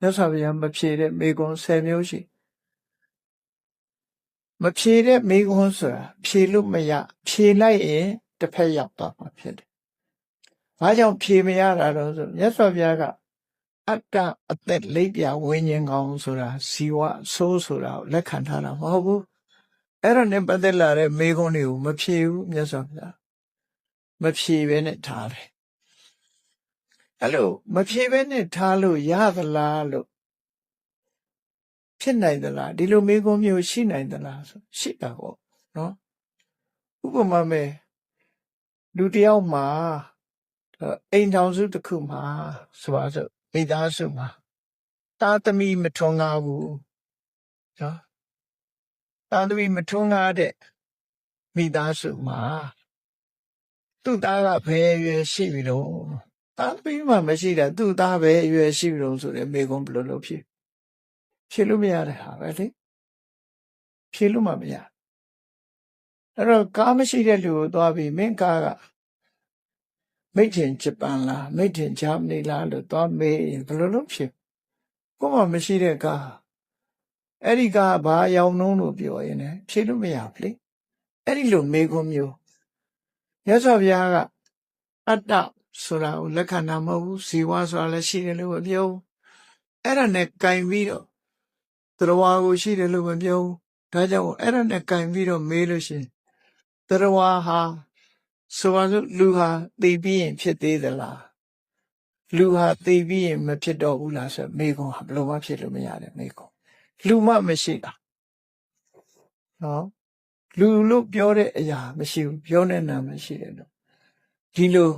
မြတ်စွာဘုရားမဖြေတဲ့မေခွန်း10မျိုးရှိမဖြေတဲ့မေခွန်းဆိုတာဖြေလို့မရဖြေလိုက်ရင်တစ်ဖက်ရောက်သွားမှာဖြစ်တယ်။ဘာကြောင့်ဖြေမရတာတော့ဆိုမြတ်စွာဘုရားကအတ္တအသက်လိပ်ပြဝိညာဉ်ကောင်းဆိုတာဇီဝဆိုးဆိုတာကိုလက်ခံထားတာမဟုတ်ဘူး။အဲ့ဒါနဲ့ပတ်သက်လာတဲ့မေခွန်းတွေကိုမဖြေဘူးမြတ်စွာဘုရားမဖြေဘဲနဲ့ထားတယ်။ အဲ့လိုမဖြေဘဲနဲ့ထားလို့ရသလားလို့ဖြစ်နိုင်သလားဒီလိုမေးခွန်းမျိုးရှိနိုင်သလားဆိုရှိတာပေါ့နော်ဥပမာမဲ့လူတစ်ယောက်မှာအဲအိမ်ထောင်စုတစ်ခုမှာဆိုပါစို့မိသားစုမှာတာသမီမထွန်းကားဘူးနော်တာသမီမထွန်းကားတဲ့မိသားစုမှာသူ့သားကဘယ်အရွယ်ရှိပြီတော့ တာသမီမှမရှိတာသူ့သားပဲအရွယ်ရှိပြီတော့ဆိုတဲ့မေးခွန်းဘယ်လိုလုပ်ဖြစ်ဖြေလို့မရတဲ့ဟာပဲလေဖြေလို့မှမရအဲ့တော့ကားမရှိတဲ့လူကိုသွားပြီးမင်းကားကမိတ်တင်ဂျပန်လားမိတ်တင်ဂျာမနီလားလို့သွားမေးရင်ဘယ်လိုလုပ်ဖြစ်ကိုမှမရှိတဲ့ကားအဲ့ဒီကားဘာရောင်နှုံးလို့ပြောရင်လည်းဖြေလို့မရဘူးလေအဲ့ဒီလိုမေးခွန်းမျိုးရသော်ဘုရားကအတ္တ ဆိုတာကိုလက်ခံတာမဟုတ်ဘူးဇီဝဆိုတာလည်းရှိတယ်လို့မပြောဘူးအဲ့ဒါနဲ့ကင်ပြီးတော့တရားကိုရှိတယ်လို့မပြောဘူးဒါကြောင့်အဲ့ဒါနဲ့ကင်ပြီးတော့မေးလို့ရှိရင်တရားဟာဆိုပါစို့လူဟာသိပြီးရင်ဖြစ်သေးသလားလူဟာသိပြီးရင်မဖြစ်တော့ဘူးလားဆိုမေးခွန်းဟာဘယ်လိုမှဖြစ်လို့မရတဲ့မေးခွန်းလူမှမရှိတာနော်လူလို့ပြောတဲ့အရာမရှိဘူးပြောတဲ့နာမရှိတယ်လို့ဒီလို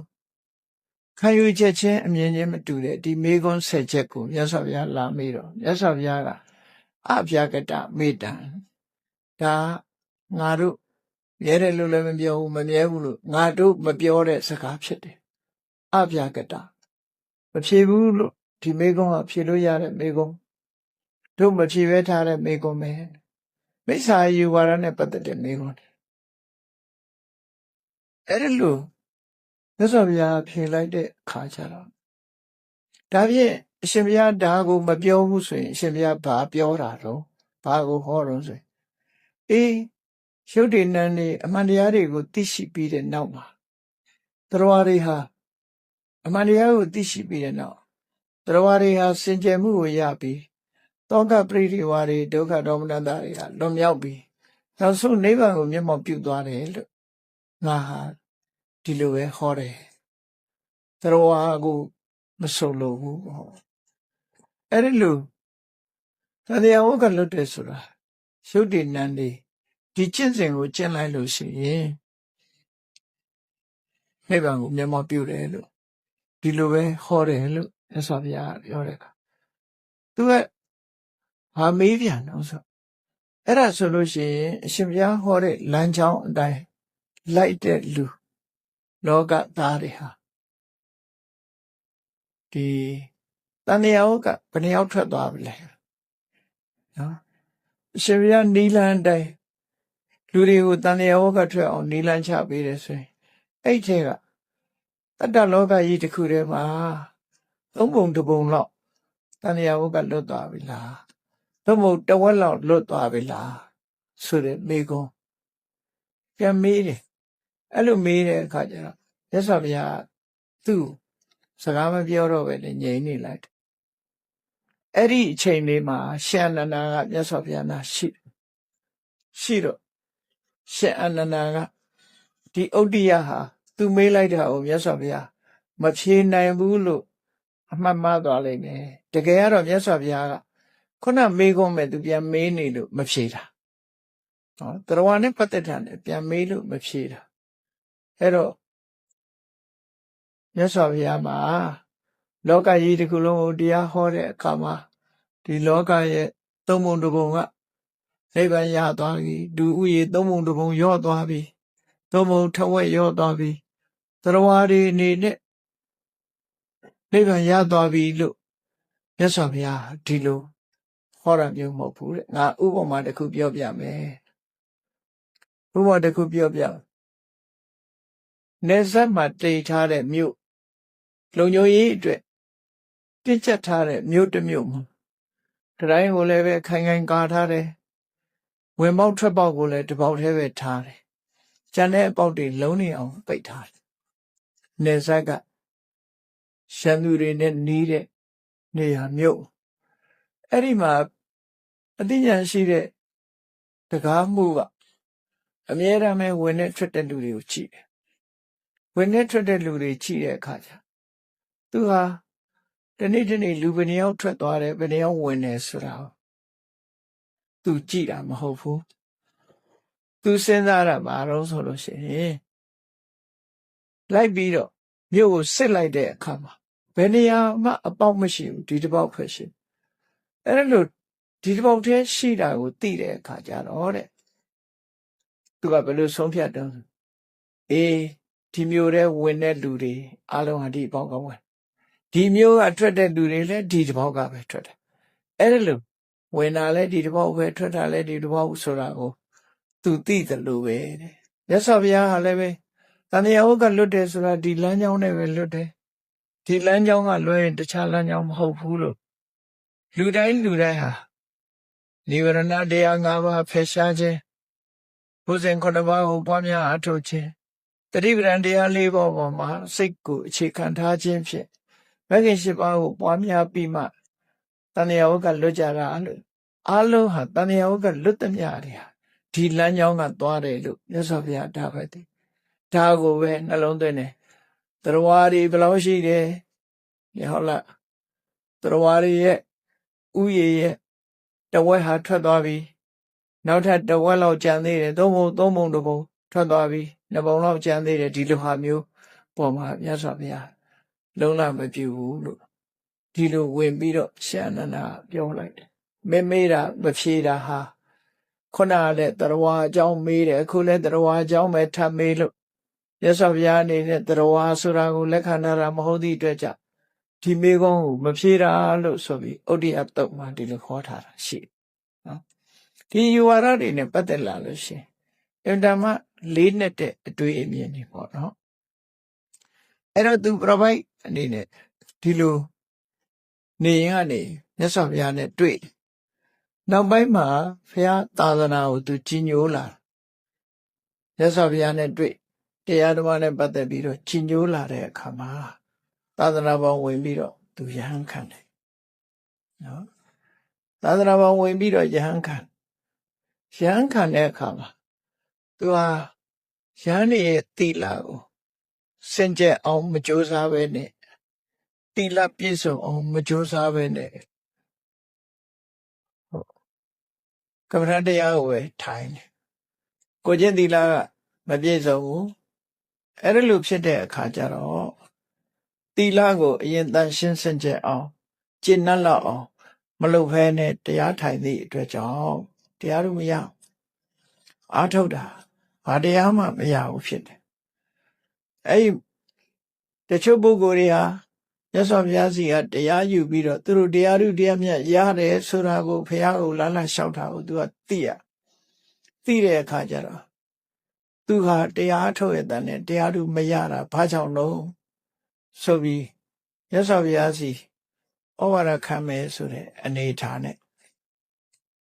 ခံယူချက်ချင်းအမြင်ချင်းမတူတဲ့ဒီမေခွန်းဆက်ချက်ကိုမြတ်စွာဘုရားလာမေးတော့မြတ်စွာဘုရားကအဗျာကတမေတ္တံဒါငါတို့မြဲတယ်လို့လည်းမပြောဘူးမမြဲဘူးလို့ငါတို့မပြောတဲ့စကားဖြစ်တယ်အဗျာကတမဖြေဘူးလို့ဒီမေကုံးကဖြေလို့ရတဲ့မေကုံးတို့မဖြေဘဲထားတဲ့မေကုံးပဲမိစ္ဆာယူဝါဒနဲ့ပတ်သက်တဲ့မေကုံးအဲ့ဒီလို မြတ်စွာဘုရားဖြေလိုက်တဲ့အခါကျတော့ဒါဖြင့်အရှင်ဘုရားဒါကိုမပြောဘူးဆိုရင်အရှင်ဘုရားဘာပြောတာတော့ဘာကိုဟောတော့ဆိုရင်အေးရုပ်တည်နန်းနေအမှန်တရားတွေကိုသိရှိပြီးတဲ့နောက်မှာတရားတွေဟာအမှန်တရားကိုသိရှိပြီးတဲ့နောက်တရားတွေဟာစင်ကြယ်မှုကိုရပြီးတောကပရိဒီဝါတွေဒုက္ခဒေါမနတာတွေကလွန်မြောက်ပြီးနောက်ဆုံးနိဗ္ဗာန်ကိုမျက်မှောက်ပြုသွားတယ်လို့ငါဟာ ဒီလိုပဲဟောတယ်တရားကိုမဆုံးလို့ဘူးဟောအဲ့ဒီလိုတရားဝတ်ကလွတ်တယ်ဆိုတာရုပ်တည်နန်းနေဒီကျင့်စဉ်ကိုကျင့်လိုက်လို့ရှိရင်နိဗ္ဗာန်ကိုမျက်မှောက်ပြုတယ်လို့ဒီလိုပဲဟောတယ်လို့မြတ်စွာဘုရားပြောတဲ့အခါသူကဟာမေးပြန်တော့ဆိုအဲ့ဒါဆိုလို့ရှိရင်အရှင်ဘုရားဟောတဲ့လမ်းကြောင်းအတိုင်းလိုက်တဲ့လူ လောကသားတွေဟာဒီတန်ရာဟုတ်ကဘယ်နှယောက်ထွက်သွားပြီလဲနော်အရှင်ဘုရားနီလန်တိုင်းလူတွေကိုတန်ရာဟုတ်ကထွက်အောင်နီလန်ချပေးတယ်ဆိုရင်အဲ့ထဲကတတ္တလောကကြီးတစ်ခုထဲမှာသုံးပုံတစ်ပုံလောက်တန်ရာဟုတ်ကလွတ်သွားပြီလားသို့မဟုတ်တဝက်လောက်လွတ်သွားပြီလားဆိုတဲ့မိကုံးပြန်မေးတယ် အဲ့လိုမေးတဲ့အခါကျတော့မြတ်စွာဘုရားသူ့စကားမပြောတော့ပဲလေငြိမ်နေလိုက်တယ်အဲ့ဒီအချိန်လေးမှာရှန်နနာကမြတ်စွာဘုရားနာရှိတယ်ရှိတော့ရှန်အနနာကဒီဥဒ္ဒယဟာသူမေးလိုက်တာကိုမြတ်စွာဘုရားမဖြေနိုင်ဘူးလို့အမှတ်မှတ်သွားလိမ့်မယ်တကယ်ကတော့မြတ်စွာဘုရားကခုနမေးခွန်းမဲ့သူပြန်မေးနေလို့မဖြေတာနော်တရားနဲ့ပတ်သက်တာနဲ့ပြန်မေးလို့မဖြေတာ အဲ့တော့မြတ်စွာဘုရားမှာလောကကြီးတစ်ခုလုံးကိုတရားဟောတဲ့အခါမှာဒီလောကရဲ့သုံးပုံတစ်ပုံကနိဗ္ဗာန်ရသွားပြီဒုဥယေသုံးပုံတစ်ပုံရော့သွားပြီသုံးပုံထဝက်ရော့သွားပြီတရားတွေအနေနဲ့နိဗ္ဗာန်ရသွားပြီလို့မြတ်စွာဘုရားဒီလိုဟောတာမျိုးမဟုတ်ဘူးတဲ့ငါဥပမာတစ်ခုပြောပြမယ်ဥပမာတစ်ခုပြောပြ နေဆက်မှာတိတ်ထားတဲ့မြို့လုံညိုရေးအတွက်တင်းကျပ်ထားတဲ့မြို့တစ်မြို့မှာတတိုင်းကိုလည်းပဲခိုင်ခိုင်ကာထားတယ်ဝင်ပေါက်ထွက်ပေါက်ကိုလည်းတစ်ပေါက်တည်းပဲထားတယ်ကျန်တဲ့အပေါက်တွေလုံးနေအောင်ပိတ်ထားတယ်နေဆက်ကရှမ်းသူတွေနဲ့နီးတဲ့နေရာမြို့အဲ့ဒီမှာအသိဉာဏ်ရှိတဲ့တကားမှုကအမြဲတမ်းပဲဝင်နဲ့ထွက်တဲ့လူတွေကိုကြည့်တယ် ဝင်နဲ့ထွက်တဲ့လူတွေကြည့်တဲ့အခါကျသူဟာတနေ့တနေ့လူဘယ်နှယောက်ထွက်သွားတယ်ဘယ်နှယောက်ဝင်တယ်ဆိုတာကိုသူကြည့်တာမဟုတ်ဘူးသူစဉ်းစားတာဘာလို့ဆိုလို့ရှိရင်လိုက်ပြီးတော့မြို့ကိုစစ်လိုက်တဲ့အခါမှာဘယ်နေရာမှအပေါက်မရှိဘူးဒီတစ်ပေါက်ပဲရှိအဲ့ဒါလို့ဒီတစ်ပေါက်တည်းရှိတာကိုသိတဲ့အခါကျတော့တဲ့သူကဘယ်လိုဆုံးဖြတ်တော့အေး ဒီမျိုးတဲ့ဝင်တဲ့လူတွေအားလုံးဟာဒီအပေါက်ကဝင်ဒီမျိုးကထွက်တဲ့လူတွေလည်းဒီတစ်ပေါက်ကပဲထွက်တယ်အဲ့ဒါလို့ဝင်တာလည်းဒီတစ်ပေါက်ပဲထွက်တာလည်းဒီတစ်ပေါက်ဆိုတာကိုသူသိတယ်လို့ပဲတဲ့ရသော်ဘုရားဟာလည်းပဲတန်တရားဟုတ်ကလွတ်တယ်ဆိုတာဒီလမ်းကြောင်းနဲ့ပဲလွတ်တယ်ဒီလမ်းကြောင်းကလွဲရင်တခြားလမ်းကြောင်းမဟုတ်ဘူးလို့လူတိုင်းလူတိုင်းဟာနိဝရဏတရား၅ပါးဖယ်ရှားခြင်းဘုဇင်ခုနှစ်ပါးကိုပွားများအထောက်ခြင်း တတိပဒံတရားလေးပါးပေါ်မှာစိတ်ကိုအခြေခံထားခြင်းဖြင့်မဂ္ဂင်၈ပါးကိုပွားများပြီးမှတန်တရားဟုတ်ကလွတ်ကြတာလို့အလုံးဟာတန်တရားဟုတ်ကလွတ်သမျှတွေဟာဒီလမ်းကြောင်းကသွားတယ်လို့မြတ်စွာဘုရားဒါပဲတည်ဒါကိုပဲနှလုံးသွင်းတယ်တရားတွေဘယ်လောက်ရှိတယ်ဒီဟုတ်လားတရားတွေရဲ့ဥယျာဉ်ရဲ့တဝက်ဟာထွက်သွားပြီနောက်ထပ်တဝက်လောက်ကျန်သေးတယ်သုံးပုံသုံးပုံတစ်ပုံထွက်သွားပြီ နှစ်ပုံလောက်ကျန်သေးတယ်ဒီလိုဟာမျိုးပေါ်မှာမြတ်စွာဘုရားလုံးလမပြူဘူးလို့ဒီလိုဝင်ပြီးတော့ရှန္ဒနာပြောလိုက်တယ်မေမေးတာမဖြေတာဟာခုနကလည်းတရားဝါအကြောင်းမေးတယ်အခုလည်းတရားဝါအကြောင်းပဲထပ်မေးလို့မြတ်စွာဘုရားအနေနဲ့တရားဝါဆိုတာကိုလက်ခံတာမဟုတ်သည့်အတွက်ကြောင့်ဒီမေကုန်းကိုမဖြေတာလို့ဆိုပြီးဩဒိယတုတ်မှာဒီလိုခေါ်ထားတာရှိတယ်နော်ဒီယူဝါဒတွေနဲ့ပတ်သက်လာလို့ရှိရင် အင်တာမလေးနဲ့တဲ့အတွေ့အမြင်တွေပေါ့နော်အဲ့တော့သူ provide အနေနဲ့ဒီလိုနေရင်ကနေမြတ်စွာဘုရားနဲ့တွေ့တယ်နောက်ပိုင်းမှာဘုရားသာသနာကိုသူကြီးညိုလာမြတ်စွာဘုရားနဲ့တွေ့တရားဓမ္မနဲ့ပတ်သက်ပြီးတော့ကြီးညိုလာတဲ့အခါမှာသာသနာပေါင်းဝင်ပြီးတော့သူယဟန်ခံတယ်နော်သာသနာပေါင်းဝင်ပြီးတော့ယဟန်ခံယဟန်ခံတဲ့အခါမှာ သူဟာယဟန်ရဲ့တိလာကိုစင်ကြယ်အောင်မကြိုးစားပဲနဲ့တိလပြည့်စုံအောင်မကြိုးစားပဲနဲ့ကမ္ဘာတရားကိုပဲထိုင်တယ်ကိုကျင့်သီလကမပြည့်စုံဘူးအဲ့ဒါလိုဖြစ်တဲ့အခါကျတော့သီလကိုအရင်တန်ရှင်းစင်ကြယ်အောင်ကျင့်နှက်လောက်အောင်မလုပ်ဖဲနဲ့တရားထိုင်သည့်အတွက်ကြောင့်တရားလို့မရအားထုတ်တာ ဘာတရားမှမရဘူးဖြစ်တယ်အဲ့ဒီတချို့ပုဂ္ဂိုလ်တွေဟာမြတ်စွာဘုရားစီကတရားယူပြီးတော့သူတို့တရားဓုတရားမြတ်ရတယ်ဆိုတာကိုဘုရားကိုလာလာလျှောက်တာကိုသူကသိရသိတဲ့အခါကျတော့သူဟာတရားထုတ်ရတဲ့နဲ့တရားဓုမရတာဘာကြောင့်လို့ဆိုပြီးမြတ်စွာဘုရားစီဩဝါဒခံမယ်ဆိုတဲ့အနေထားနဲ့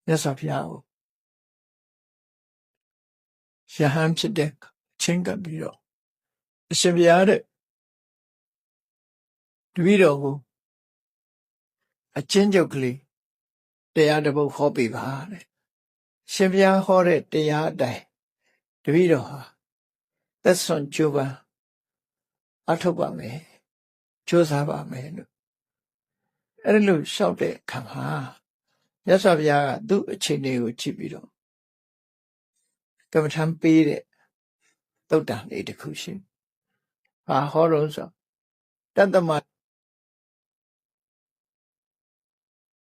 မြတ်စွာဘုရားကို ရဟန်းဖြစ်တဲ့ချင်းကပ်ပြီးတော့အရှင်ဘုရားတဲ့တပည့်တော်ကိုအချင်းချုပ်ကလေးတရားတစ်ပုဒ်ဟောပေးပါတဲ့ရှင်ဘုရားဟောတဲ့တရားအတိုင်းတပည့်တော်ဟာသက်စွန်ကျိုးပန်းအထုတ်ပါမယ်ကြိုးစားပါမယ်လို့အဲ့ဒါလို့လျှောက်တဲ့အခါမှာမြတ်စွာဘုရားကသူ့အခြေအနေကိုကြည့်ပြီးတော့ ကမ္မထံပေးတဲ့တုတ်တန်လေးတစ်ခုရှိ။ဟာဟောတော့ဆိုတတ္တမ